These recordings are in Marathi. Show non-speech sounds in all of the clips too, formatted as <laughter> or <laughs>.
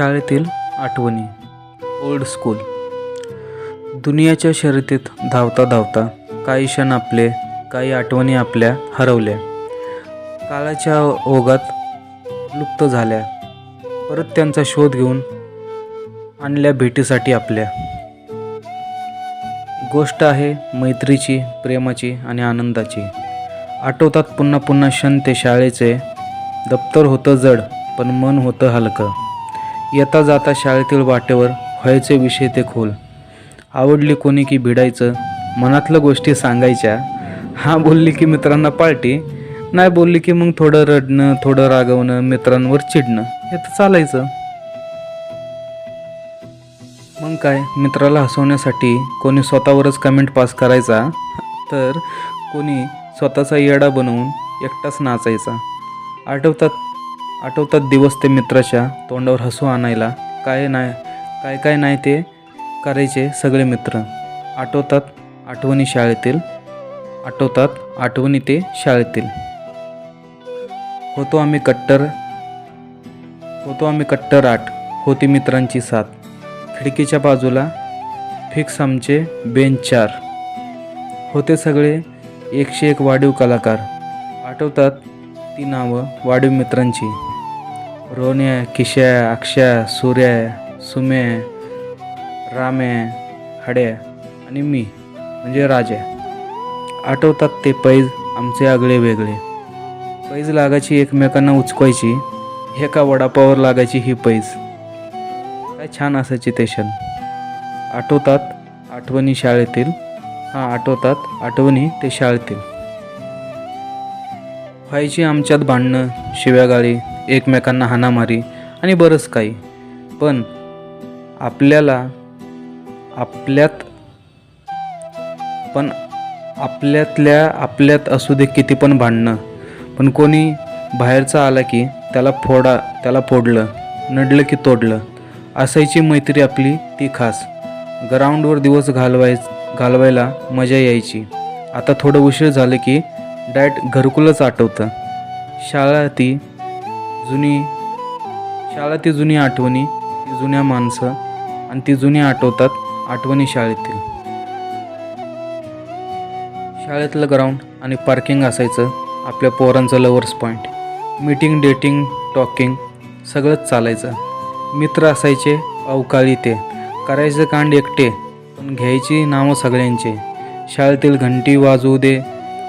शाळेतील आठवणी. ओल्ड स्कूल दुनियाच्या शर्यतीत धावता धावता काही क्षण आपले काही आठवणी आपल्या हरवल्या. काळाच्या ओघात लुप्त झाल्या. परत त्यांचा शोध घेऊन आणल्या भेटीसाठी आपल्या. गोष्ट आहे मैत्रीची प्रेमाची आणि आनंदाची. आठवतात पुन्हा पुन्हा क्षण ते शाळेचे. दप्तर होतं जड पण मन होतं हलकं. येता जाता शाळेतील वाटेवर व्हायचे विषय ते खोल. आवडली कोणी की भिडायचं? मनातल्या गोष्टी सांगायच्या. हा बोलली की मित्रांना पार्टी. नाही बोलली की मग थोडं रडणं थोडं रागवणं मित्रांवर चिडणं. हे तर चालायचं. मग काय? मित्राला हसवण्यासाठी कोणी स्वतःवरच कमेंट पास करायचा? तर कोणी स्वतःचा येडा बनवून एकटाच नाचायचा. आठवतात आठवतात दिवस ते मित्राच्या तोंडावर हसू आणायला. काय नाही काय काय नाही ते करायचे सगळे मित्र. आठवतात आठवणी शाळेतील आठवतात आठवणी ते शाळेतील. होतो आम्ही कट्टर होतो आम्ही कट्टर आठ होती मित्रांची साथ. खिडकीच्या बाजूला फिक्स आमचे बेंच चार. होते सगळे एकशे एक वाढीव कलाकार. आठवतात ती नावं वाढीव मित्रांची. रोन्या किश्या अक्षया सूर्या सुम्या राम्या हड्या आणि मी म्हणजे राजा आठवतात ते पैज आमचे आगळे वेगळे पैज लागायची एकमेकांना उचकवायची एका वडापावर लागायची ही पैज काय छान असायची ते क्षण आठवतात आठवणी शाळेतील हां आठवतात आठवणी ते शाळेतील व्हायची आमच्यात भांडणं शिव्यागाळी एकमेकांना हाणामारी आणि बरंच काही. पण आपल्याला आपल्यात पण आपल्यातल्या आपल्यात असू दे किती पण भांडणं पण कोणी बाहेरचा आला की त्याला फोडा त्याला फोडलं नडलं की तोडलं असायची मैत्री आपली ती खास. ग्राउंडवर दिवस घालवाय घालवायला मजा यायची. आता थोडं उशीर झालं की डायट घरकुलच आठवतं. शाळा ती जुनी शाळा ती जुनी आठवणी ती जुन्या माणसं आणि ती जुनी आठवतात आठवणी शाळेतील. शाळेतलं ग्राउंड आणि पार्किंग असायचं आपल्या पोरांचं lovers point meeting dating talking सगळंच चालायचं. मित्र असायचे अवकाळी ते. करायचं कांड एकटे पण घ्यायची नावं सगळ्यांचे. शाळेतील घंटी वाजवू दे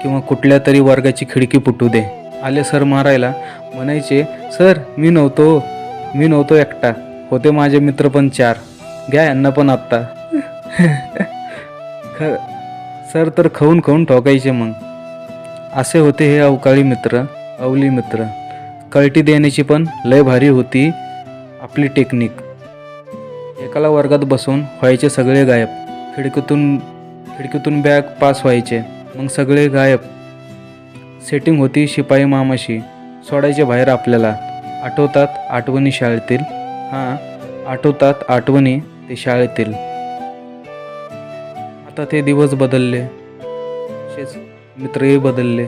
किंवा कुठल्या तरी वर्गाची खिडकी फुटू दे. आले सर मारायला. म्हणायचे सर मी नव्हतो. मी नव्हतो एकटा. होते माझे मित्र पण चार. घ्या यांना पण आत्ता. <laughs> ख सर तर खाऊन खाऊन ठोकायचे मग. असे होते हे अवकाळी मित्र अवली मित्र. कळटी देण्याची पण लय भारी होती आपली टेक्निक. एकाला वर्गात बसून व्हायचे सगळे गायब. खिडकीतून खिडकीतून बॅग पास व्हायचे. मग सगळे गायब. सेटिंग होती शिपाई मामाशी. सोडायचे बाहेर आपल्याला. आठवतात आठवणी शाळेतील. हां आठवतात आठवणी ते शाळेतील. आता ते दिवस बदलले. तसेच मित्रही बदलले.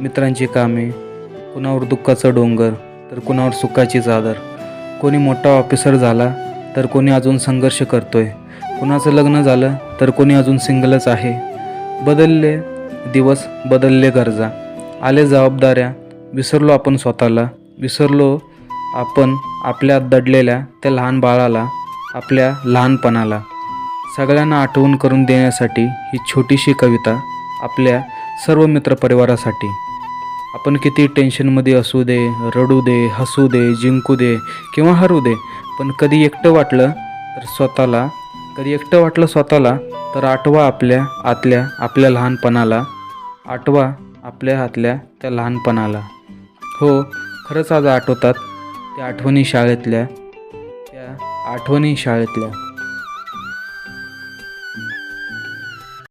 मित्रांची कामे. कुणावर दुःखाचं डोंगर तर कुणावर सुखाची चादर. कोणी मोठा ऑफिसर झाला तर कोणी अजून संघर्ष करतोय. कुणाचं लग्न झालं तर कोणी अजून सिंगलच आहे. बदलले दिवस बदलले गरजा. आले जबाबदाऱ्या. विसरलो आपण स्वतःला. विसरलो आपण आपल्या दडलेल्या त्या लहान बाळाला आपल्या लहानपणाला. सगळ्यांना आठवण करून देण्यासाठी ही छोटीशी कविता आपल्या सर्व मित्रपरिवारासाठी आपण किती टेन्शनमध्ये असू दे रडू दे हसू दे जिंकू दे किंवा हरू दे पण कधी एकटं वाटलं तर स्वतःला कधी एकटं वाटलं स्वतःला तर आठवा आपल्या आतल्या आपल्या लहानपणाला. आठवा आपल्या हातल्या त्या लहानपणाला. हो खरंच आज आठवतात त्या आठवणी शाळेतल्या त्या आठवणी शाळेतल्या.